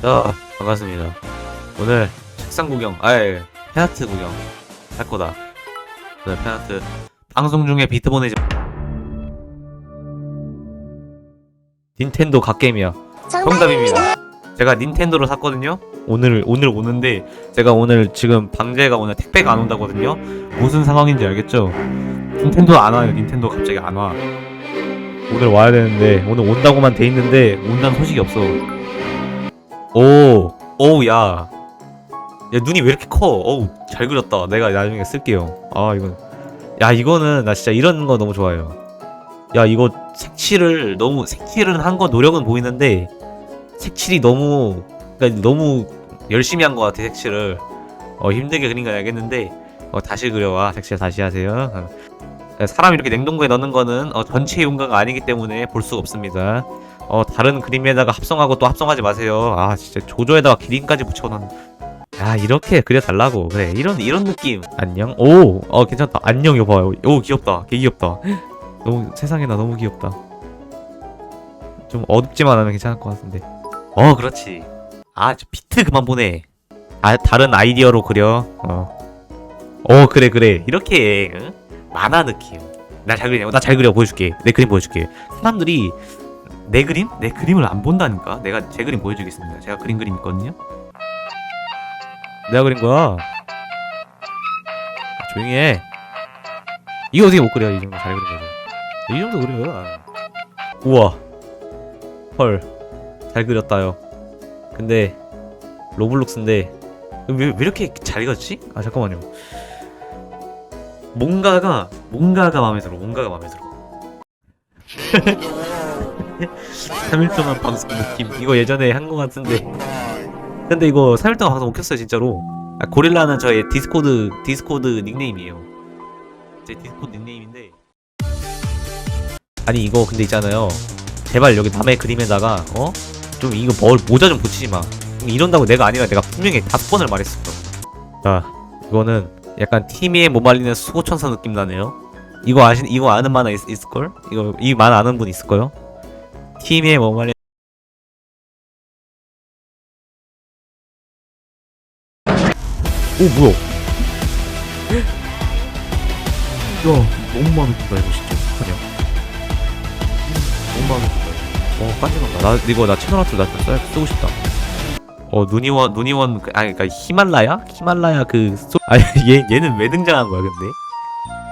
자, 반갑습니다. 오늘 책상 구경, 아예 팬아트 구경 할 거다. 오늘 팬아트 방송 중에 비트 보내지. 닌텐도 갓게임이야. 정답입니다. 제가 닌텐도를 샀거든요. 오늘 오늘 오는데 제가 오늘 지금 방제가 오늘 택배가 안 온다거든요. 무슨 상황인지 알겠죠? 닌텐도 안 와요. 닌텐도 갑자기 안 와. 오늘 와야 되는데 오늘 온다고만 돼 있는데 온다는 소식이 없어. 오, 오우, 야. 야, 눈이 왜 이렇게 커? 어우, 잘 그렸다. 내가 나중에 쓸게요. 아, 이건. 야, 이거는, 나 진짜 이런 거 너무 좋아해요. 야, 이거 색칠을 너무, 색칠은 한 거 노력은 보이는데, 색칠이 너무, 그니까 너무 열심히 한 것 같아, 색칠을. 어, 힘들게 그린 건 알겠는데, 어, 다시 그려와. 색칠 다시 하세요. 어. 사람 이렇게 냉동고에 넣는 거는, 어, 전체 용가가 아니기 때문에 볼 수가 없습니다. 어 다른 그림에다가 합성하고 또 합성하지 마세요. 아 진짜 조조에다가 기린까지 붙여놓은. 야 이렇게 그려달라고 그래 이런 이런 느낌. 안녕. 오 어 괜찮다. 안녕 이거 봐요. 오 귀엽다. 개 귀엽다. 너무 세상에 나 너무 귀엽다. 좀 어둡지만 않으면 괜찮을 것 같은데. 어 그렇지. 아 저 비트 그만 보내. 아 다른 아이디어로 그려. 어. 어 그래 그래 이렇게 응? 만화 느낌. 나 잘 그리냐? 나잘 그려 보여줄게. 내 그림 보여줄게. 사람들이 내 그림? 내 그림을 안 본다니까? 내가 제 그림 보여주겠습니다. 제가 그린 그림 있거든요? 내가 그린 거야. 아, 조용히 해. 이거 어떻게 못 그려? 이 정도 잘 그린 거지. 이 정도 그려요. 우와. 헐. 잘 그렸다요. 근데, 로블록스인데, 왜, 왜 이렇게 잘 그렸지? 아, 잠깐만요. 뭔가가, 뭔가가 마음에 들어. 뭔가가 마음에 들어. 3일 동안 방송 느낌. 이거 예전에 한 거 같은데. 근데 이거 3일 동안 방송 못 켰어요 진짜로. 아, 고릴라는 저의 디스코드 디스코드 닉네임이에요. 제 디스코드 닉네임인데. 아니 이거 근데 있잖아요. 제발 여기 남의 그림에다가 어? 좀 이거 뭘 모자 좀 붙이지 마. 이런다고 내가 아니라 내가 분명히 다섯 번을 말했어 자 이거는 약간 티미에 못 말리는 수호천사 느낌 나네요. 이거 아신 이거 아는 만화 있, 있을걸? 이거 이 만화 아는 분 있을까요? 뭐 말해 오 뭐야? 야 너무 마음에 든다 이거 진짜. 어떡하냐? 너무 마음에 든다 이거. 어 깐지난다 나 이거 나 채널 아트 나좀 써 쓰고 싶다. 어 눈이원 눈이원 그- 아니 그니까 히말라야? 히말라야 그 소... 아니 얘 얘는 왜 등장한 거야 근데?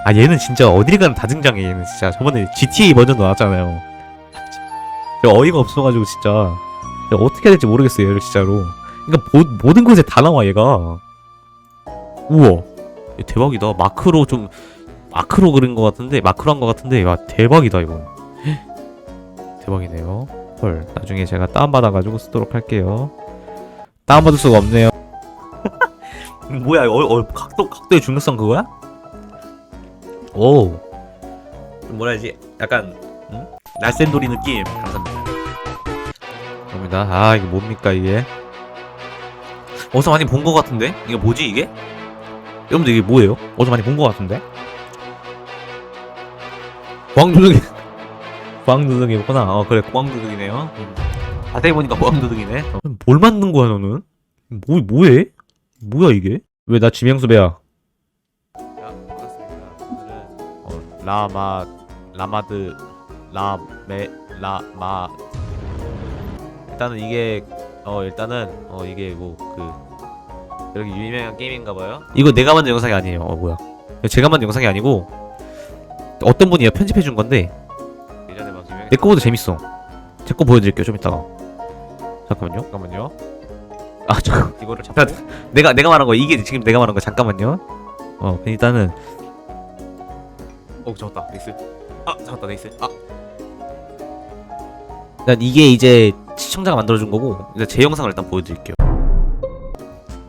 아 얘는 진짜 어딜 가나 다 등장해 얘는 진짜. 저번에 GTA 버전 나왔잖아요 어이가 없어가지고 진짜. 어떻게 해야 될지 모르겠어요 얘를 진짜로. 그러니까 모, 모든 곳에 다 나와 얘가. 우와. 얘 대박이다. 마크로 좀 마크로 그린 것 같은데 마크로 한 것 같은데 와 대박이다 이건. 대박이네요. 헐 나중에 제가 다운받아가지고 쓰도록 할게요. 다운받을 수가 없네요. 뭐야 어, 어, 각도 각도의 중요성 그거야? 오. 뭐라 해야지? 약간 응? 날쌘돌이 느낌. 감사합니다 갑니다. 아 이게 뭡니까 이게? 어디서 많이 본 것 같은데? 이게 뭐지 이게? 여러분들 이게 뭐예요? 어디서 많이 본 것 같은데? 광두둥이 광두둥이구나. 어 그래 광두둥이네요. 음. 자세히 보니까 광두둥이네. 어, 뭘 만든 거야 너는? 뭐 뭐해? 뭐야 이게? 왜 나 지명수 배야? 야 반갑습니다 오늘은 어, 라마 라마드 라메 라마 일단은 이게 어 일단은 어 이게 뭐그 여기 유명한 게임인가 봐요. 이거 내가 만든 영상이 아니에요. 어 뭐야? 제가 만든 영상이 아니고 어떤 분이 편집해 준 건데. 내 거보다 재밌어. 제 거 보여드릴게요 좀 이따가. 잠깐만요. 잠깐만요. 아 잠깐 이거를 잡고 내가 내가 말한 거 이게 지금 내가 말한 거 잠깐만요. 어 일단은 어 잡았다 네이스. 아 잡았다 네이스. 아 일단 이게 이제 시청자가 만들어준 거고 일단 제 영상을 일단 보여드릴게요.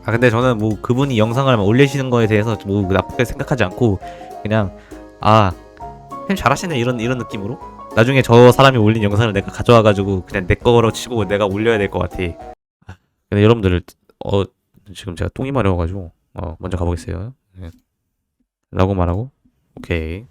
아 근데 저는 뭐 그분이 영상을 올리시는 거에 대해서 뭐 나쁘게 생각하지 않고 그냥 아 編잘하시네 이런 이런 느낌으로 나중에 저 사람이 올린 영상을 내가 가져와가지고 그냥 내 거로 치고 내가 올려야 될 것 같아. 근데 여러분들 어 지금 제가 똥이 마려워가지고 어 먼저 가보겠어요. 네. 라고 말하고 오케이